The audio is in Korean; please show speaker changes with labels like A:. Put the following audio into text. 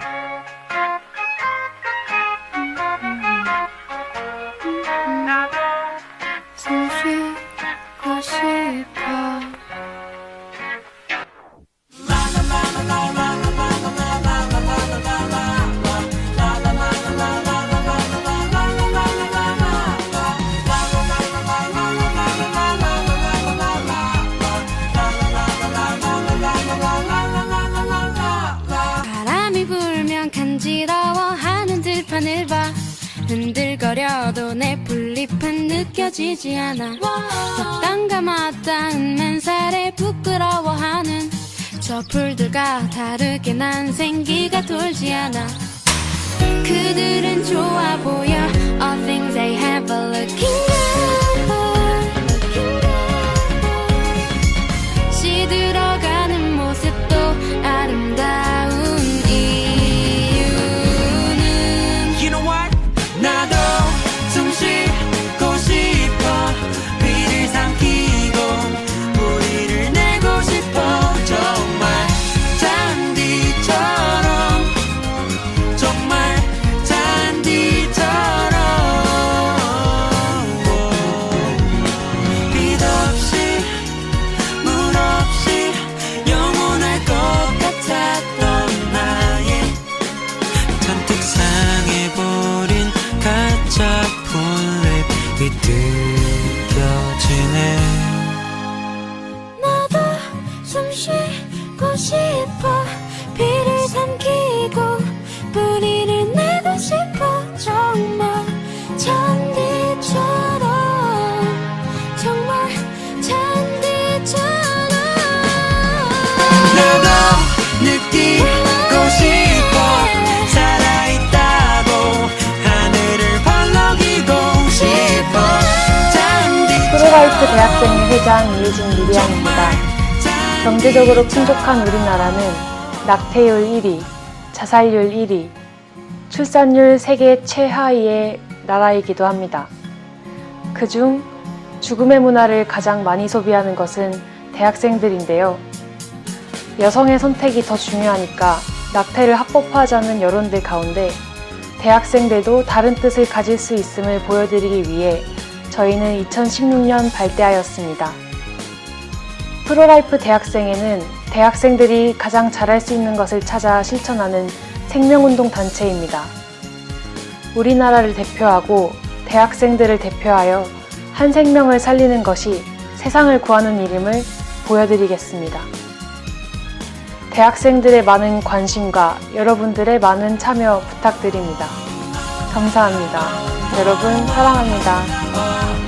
A: Bye. 흔들거려도 내 풀잎은 느껴지지 않아. 왔단가 맞다는 맨살에 부끄러워하는 저 풀들과 다르게 난 생기가 돌지 않아. 그들은 좋아 보여
B: 풀잎
C: 프로라이프 대학생회 회장 이혜진 미리안입니다. 경제적으로 풍족한 우리나라는 낙태율 1위, 자살률 1위, 출산율 세계 최하위의 나라이기도 합니다. 그중 죽음의 문화를 가장 많이 소비하는 것은 대학생들인데요. 여성의 선택이 더 중요하니까 낙태를 합법화하자는 여론들 가운데 대학생들도 다른 뜻을 가질 수 있음을 보여드리기 위해 저희는 2016년 발대하였습니다. 프로라이프 대학생회는 대학생들이 가장 잘할 수 있는 것을 찾아 실천하는 생명운동 단체입니다. 우리나라를 대표하고 대학생들을 대표하여 한 생명을 살리는 것이 세상을 구하는 일임을 보여드리겠습니다. 대학생들의 많은 관심과 여러분들의 많은 참여 부탁드립니다. 감사합니다. 여러분 사랑합니다. lover